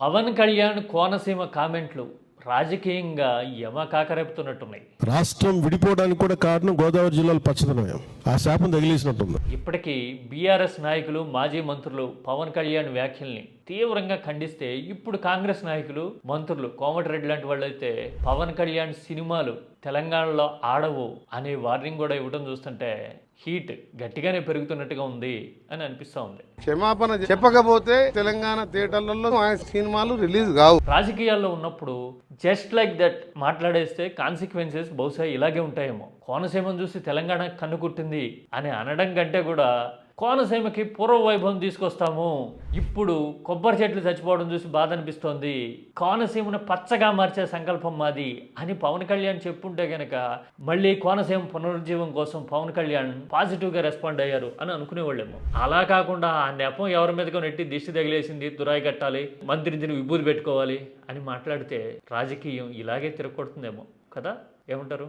పవన్ కళ్యాణ్ కోనసీమ కామెంట్లు రాజకీయంగా యమ కాకరేపుతున్నట్టున్నాయి రాష్ట్రం విడిపోవడానికి కూడా కారణం గోదావరి జిల్లాలో పచ్చదనమే ఆ శాపం తగిలేసినట్టుంది. ఇప్పటికీ బీఆర్ఎస్ నాయకులు మాజీ మంత్రులు పవన్ కళ్యాణ్ వ్యాఖ్యల్ని తీవ్రంగా ఖండిస్తే ఇప్పుడు కాంగ్రెస్ నాయకులు మంత్రులు కోమటిరెడ్డి లాంటి వాళ్ళు అయితే పవన్ కళ్యాణ్ సినిమాలు తెలంగాణలో ఆడవు అనే వార్నింగ్ కూడా ఇవ్వడం చూస్తుంటే హీట్ గట్టిగానే పెరుగుతున్నట్టుగా ఉంది అని అనిపిస్తూ ఉంది. క్షమాపణ చెప్పకపోతే తెలంగాణ థియేటర్లలో ఆయన సినిమాలు రిలీజ్ కావు. రాజకీయాల్లో ఉన్నప్పుడు జస్ట్ లైక్ దట్ మాట్లాడేస్తే కాన్సిక్వెన్సెస్ బహుశా ఇలాగే ఉంటాయేమో. కోనసీమను చూసి తెలంగాణ కన్ను కుట్టింది అని అనడం కంటే కూడా కోనసీమకి పూర్వ వైభవం తీసుకొస్తాము. ఇప్పుడు కొబ్బరి చెట్లు చచ్చిపోవడం చూసి బాధ అనిపిస్తోంది. కోనసీమను పచ్చగా మార్చే సంకల్పం మాది అని పవన్ కళ్యాణ్ చెప్పుంటే గనక మళ్ళీ కోనసీమ పునరుజ్జీవం కోసం పవన్ కళ్యాణ్ పాజిటివ్గా రెస్పాండ్ అయ్యారు అని అనుకునేవాళ్ళేమో. అలా కాకుండా ఆ నెపం ఎవరి మీదకో నెట్టి దిష్టి తగిలేసింది దురాయి కట్టాలి మంత్రిని విభూతి పెట్టుకోవాలి అని మాట్లాడితే రాజకీయం ఇలాగే తిరగొడుతుందేమో కదా? ఏమంటారు?